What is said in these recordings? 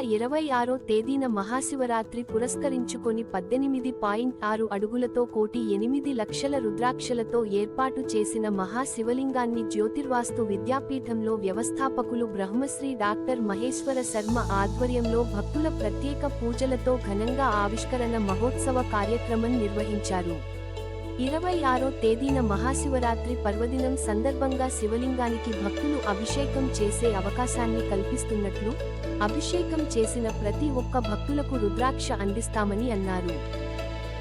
ఇరవై ఆరో తేదీన మహాశివరాత్రి పురస్కరించుకొని పద్దెనిమిది పాయింట్ ఆరు అడుగులతో కోటి ఎనిమిది లక్షల రుద్రాక్షలతో ఏర్పాటు చేసిన మహాశివలింగాన్ని జ్యోతిర్వాస్తు విద్యాపీఠంలో వ్యవస్థాపకులు బ్రహ్మశ్రీ డాక్టర్ మహేశ్వర శర్మ ఆధ్వర్యంలో భక్తుల ప్రత్యేక పూజలతో ఘనంగా ఆవిష్కరణ మహోత్సవ కార్యక్రమం నిర్వహించారు. ఇరవై ఆరో తేదీన మహాశివరాత్రి పర్వదినం సందర్భంగా శివలింగానికి భక్తులు అభిషేకం చేసే అవకాశాన్ని కల్పిస్తున్నట్లు అభిషేకం చేసిన ప్రతి ఒక్క భక్తులకు రుద్రాక్ష అందిస్తామని అన్నారు.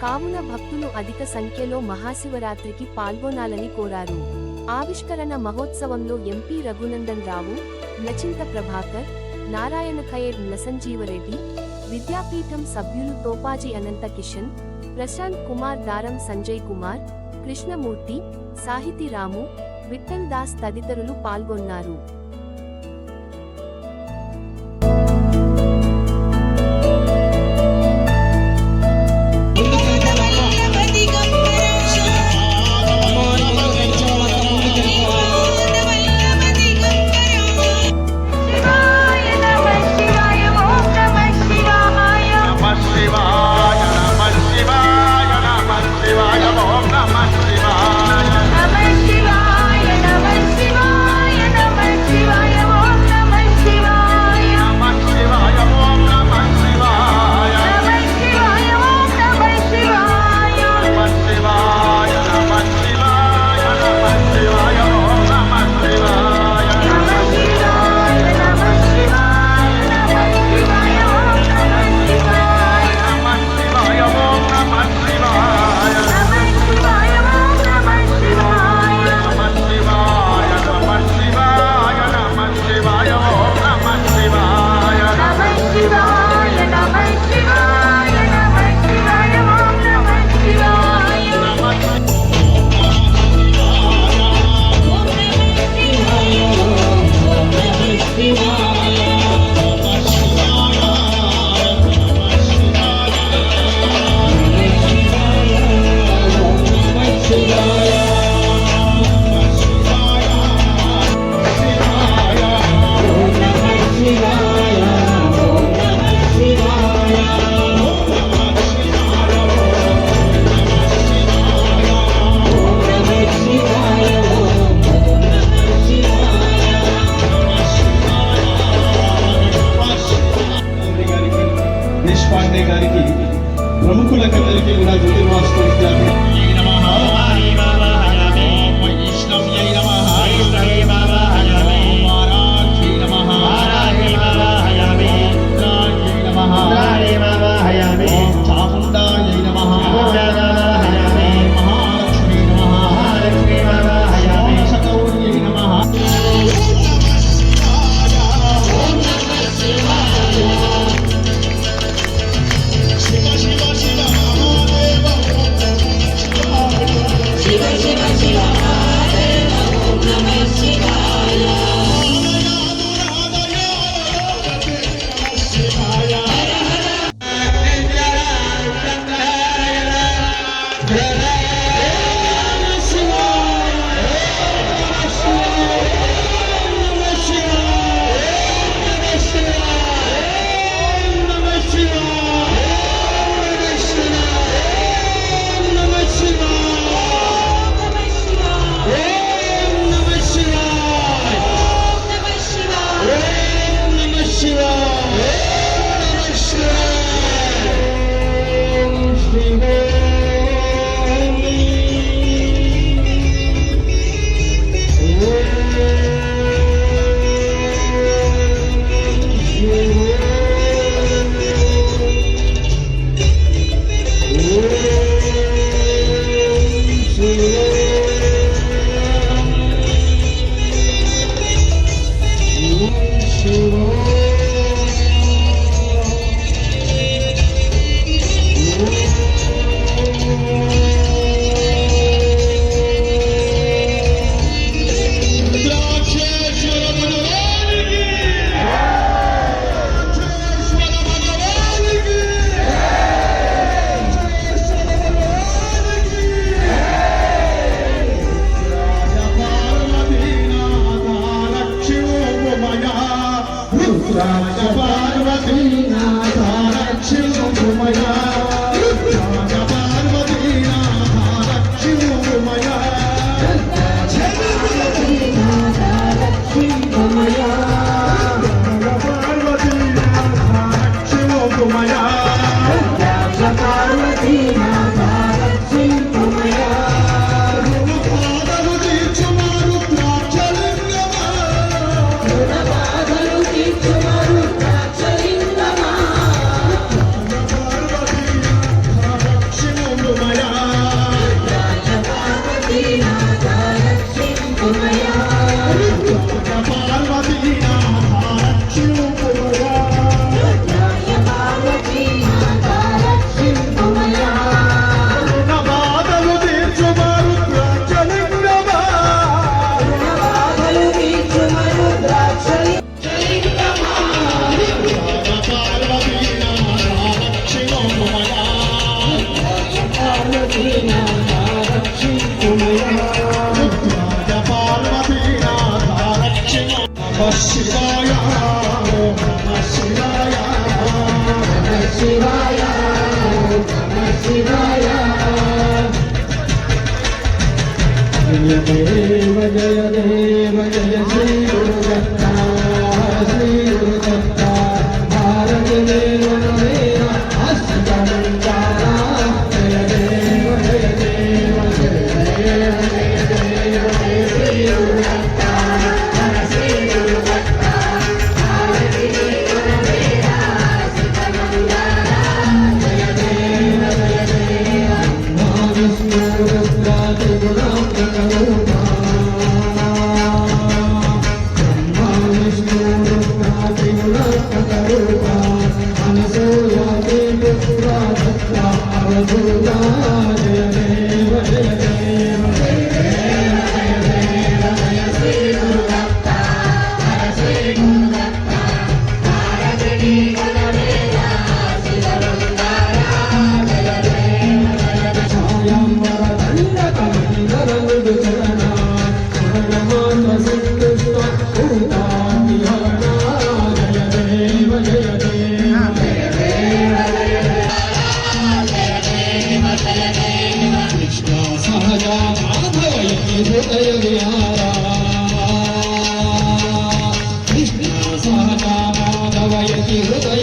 కావున భక్తులు అధిక సంఖ్యలో మహాశివరాత్రికి పాల్గొనాలని కోరారు. ఆవిష్కరణ మహోత్సవంలో ఎంపీ రఘునందన్ రావు నచింత ప్రభాకర్ నారాయణ ఖయర్ నసంజీవరెడ్డి విద్యాపీఠం సభ్యులు తోపాజీ అనంత కిషన్ ప్రశాంత్ కుమార్ దారం సంజయ్ కుమార్ కృష్ణమూర్తి సాహితీ రాము విఠల్ దాస్ తదితరులు పాల్గొన్నారు. पार्वती देव जय देव जय श्री peligro.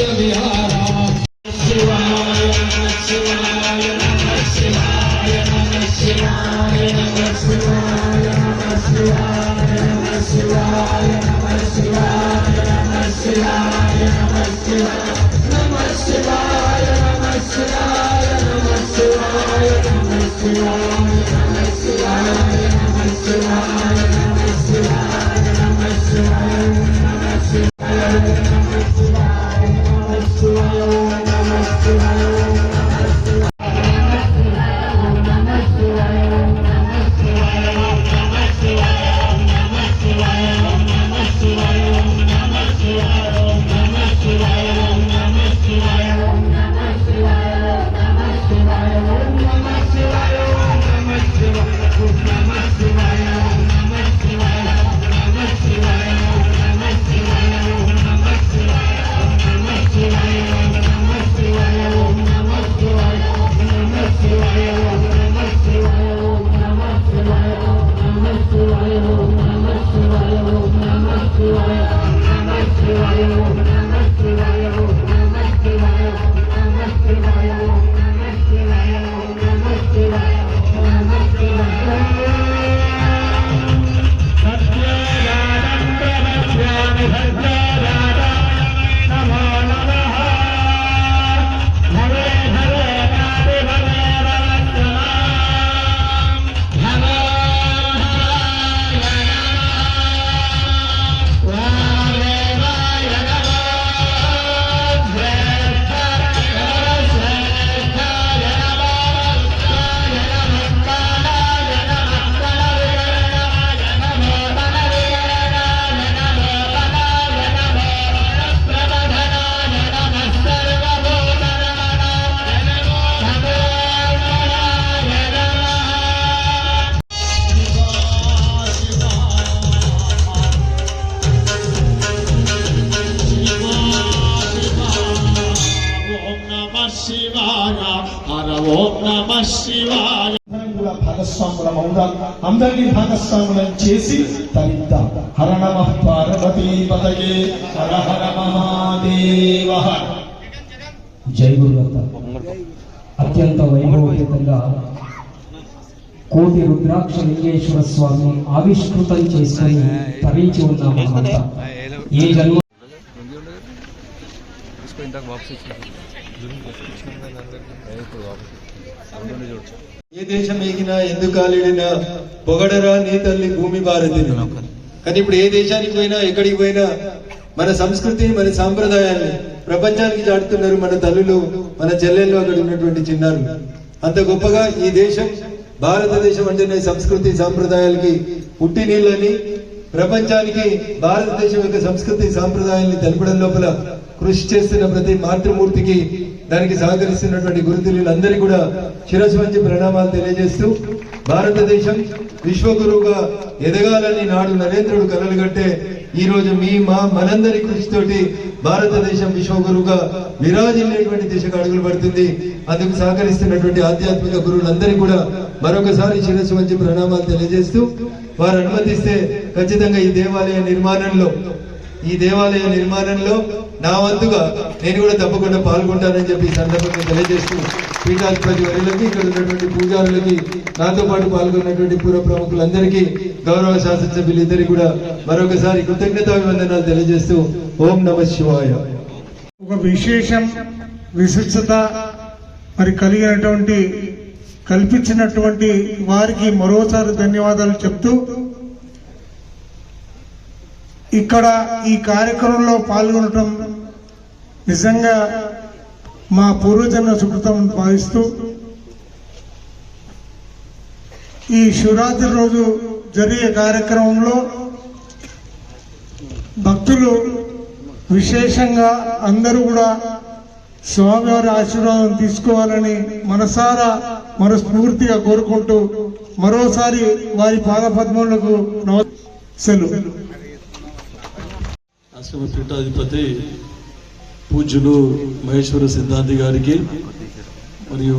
శివాయ హర ఓం నమ శివాయ. అందరం కూడా భాగస్వాములం అవుదాం అందరినీ భాగస్వాములను చేసి తరిద్దాం. హర నమ పార్వతీ పదయే హర హర మహాదేవ. జై గురుదత్త. అత్యంత వైభవోపేతంగా కోటి రుద్రాక్ష లింగేశ్వర స్వామి ఆవిష్కృతం చేసుకుని తరించి ఉన్నాం ఏ జన్మ ఏ దేశం ఎగినా ఎందుకు కాలిడినా పొగడరా నీ తల్లి భూమి భారతిని కానీ ఇప్పుడు ఏ దేశానికి పోయినా ఎక్కడికి పోయినా మన సంస్కృతిని మన సాంప్రదాయాన్ని ప్రపంచానికి చాటుతున్నారు మన తల్లులు మన చెల్లెళ్ళు అక్కడ ఉన్నటువంటి చిన్నారు అంత గొప్పగా ఈ దేశం భారతదేశం అంటేనే సంస్కృతి సాంప్రదాయాలకి పుట్టి నీళ్ళని ప్రపంచానికి భారతదేశం యొక్క సంస్కృతి సాంప్రదాయాల్ని తెలపడం లోపల కృషి చేస్తున్న ప్రతి మాతృమూర్తికి దానికి సహకరిస్తున్నటువంటి గురుతులందరికీ కూడా శిరస్సు ప్రణామాలు తెలియజేస్తూ భారతదేశం విశ్వగురువుగా ఎదగాలని నాడు నరేంద్రుడు కలలు కట్టే ఈ రోజు మీ మా మనందరి కృషితోటి భారతదేశం విశ్వగురువుగా విరాజిల్లేటువంటి దిశగా అడుగులు పడుతుంది. అందుకు సహకరిస్తున్నటువంటి ఆధ్యాత్మిక గురువులందరికీ కూడా మరొకసారి శిరస్సు మంచి ప్రణామాలు తెలియజేస్తూ వారు అనుమతిస్తే ఖచ్చితంగా ఈ దేవాలయ నిర్మాణంలో ఈ దేవాలయ నిర్మాణంలో నా వంతుగా నేను కూడా తప్పకుండా పాల్గొంటానని చెప్పి ఈ సందర్భంగా తెలియజేస్తూ పీఠాధిపతి వరులకి ఇక్కడ ఉన్నటువంటి పూజారులకి నాతో పాటు పాల్గొన్నటువంటి పూర్వ ప్రముఖులందరికీ గౌరవ శాసనసభ్యులు ఇద్దరికి కూడా మరొకసారి కృతజ్ఞతాభివందనాలు తెలియజేస్తూ ఓం నమ శివాయ. ఒక విశేషం విశిష్టత మరి కలిగినటువంటి కల్పించినటువంటి వారికి మరోసారి ధన్యవాదాలు చెప్తూ ఇక్కడ ఈ కార్యక్రమంలో పాల్గొనటం నిజంగా మా పూర్వజన్మ సుకృతం భావిస్తూ ఈ శివరాత్రి రోజు జరిగే కార్యక్రమంలో భక్తులు విశేషంగా అందరూ కూడా స్వామివారి ఆశీర్వాదం తీసుకోవాలని మనసారా మనస్ఫూర్తిగా కోరుకుంటూ మరోసారి వారి పాదపద్మములకు నవ సెలవు ఆశ్రమ పీఠాధిపతి పూజ్యులు మహేశ్వర సిద్ధాంతి గారికి మరియు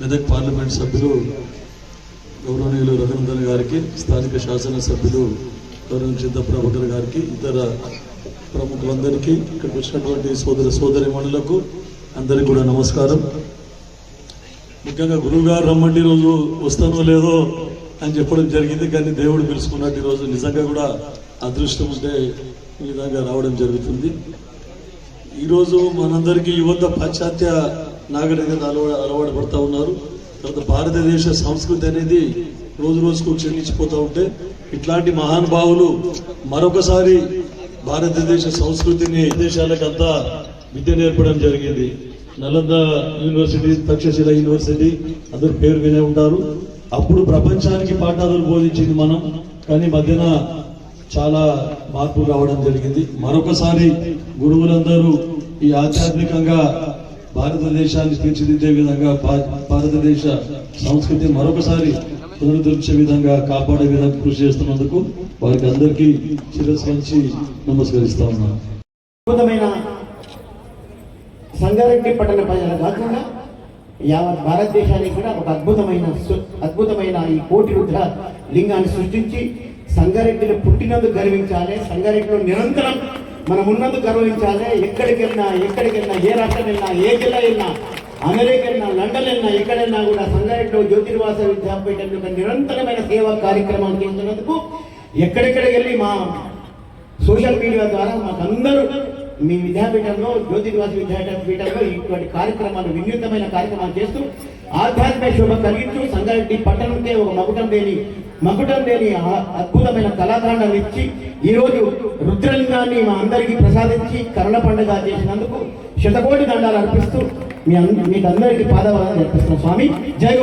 మెదక్ పార్లమెంట్ సభ్యులు గౌరవనీయులు రఘునందన్ గారికి స్థానిక శాసనసభ్యులు గౌరవ చిత్త ప్రభాకర్ గారికి ఇతర ప్రముఖులందరికీ ఇక్కడికి వచ్చినటువంటి సోదర సోదరిమణులకు అందరికీ కూడా నమస్కారం. ముఖ్యంగా గురువు గారు రమ్మంటే రోజు వస్తానో లేదో అని చెప్పడం జరిగింది కానీ దేవుడు పిలుచుకున్నట్టు ఈరోజు రోజు నిజంగా కూడా అదృష్టం ఉంటే ఈ విధంగా రావడం జరుగుతుంది. ఈరోజు మనందరికీ యువత పాశ్చాత్య నాగరికత అలవా అలవాటు పడతా ఉన్నారు. తర్వాత భారతదేశ సంస్కృతి అనేది రోజు రోజుకు క్షీణించిపోతూ ఉంటే ఇట్లాంటి మహానుభావులు మరొకసారి భారతదేశ సంస్కృతిని దేశాలకంతా విద్య నేర్పడం జరిగింది. నలంద యూనివర్సిటీ తక్షశిల యూనివర్సిటీ అందరు పేరు వినే ఉంటారు. అప్పుడు ప్రపంచానికి పాఠాలు బోధించింది మనం. కానీ మధ్యన చాలా మార్పులు రావడం జరిగింది. మరొకసారి గురువులందరూ ఈ ఆధ్యాత్మికంగా భారతదేశాన్ని తీర్చిదిద్దే విధంగా భారతదేశ సంస్కృతి మరొకసారి పునరుద్ధరించే విధంగా కాపాడే విధంగా కృషి చేస్తున్నందుకు వారికి అందరికీ శిరస్కరించి నమస్కరిస్తా ఉన్నాను అద్భుతమైన సంగారెడ్డి పట్టణ ప్రజలు కాకుండా యావత్ భారతదేశానికి కూడా ఒక అద్భుతమైన అద్భుతమైన ఈ కోటి రుద్ర లింగాన్ని సృష్టించి సంగారెడ్డిలో పుట్టినందుకు గర్వించాలి సంగారెడ్డిలో నిరంతరం మనం ఉన్నందుకు గర్వించాలి. ఎక్కడికి వెళ్ళినా ఎక్కడికి వెళ్ళినా ఏ రాష్ట్రం వెళ్ళినా ఏ జిల్లా వెళ్ళినా అమెరికా వెళ్ళినా లండన్ వెళ్ళినా ఎక్కడైనా కూడా సంగారెడ్డిలో జ్యోతిర్వాస విద్యాపీఠం యొక్క నిరంతరమైన సేవా కార్యక్రమాలు చేస్తున్నందుకు ఎక్కడెక్కడికి వెళ్ళి మా సోషల్ మీడియా ద్వారా మాకు అందరూ మీ విద్యాపీఠంలో జ్యోతిర్వాస విద్యాపీఠంలో ఇటువంటి కార్యక్రమాలు వినూత్నమైన కార్యక్రమాలు చేస్తూ ఆధ్యాత్మిక శోభ కలిగించు సంగారెడ్డి పట్టణంకే ఒక మకుటం లేని మకుటం లేని అద్భుతమైన కళాకాండాలు ఇచ్చి ఈరోజు రుద్రలింగాన్ని మా అందరికీ ప్రసాదించి కరణ పండుగ చేసినందుకు శతకోటి దండాలు అర్పిస్తూ మీ మీకు అందరికీ పాదవాదాలు అర్పిస్తున్నాం. స్వామి జయ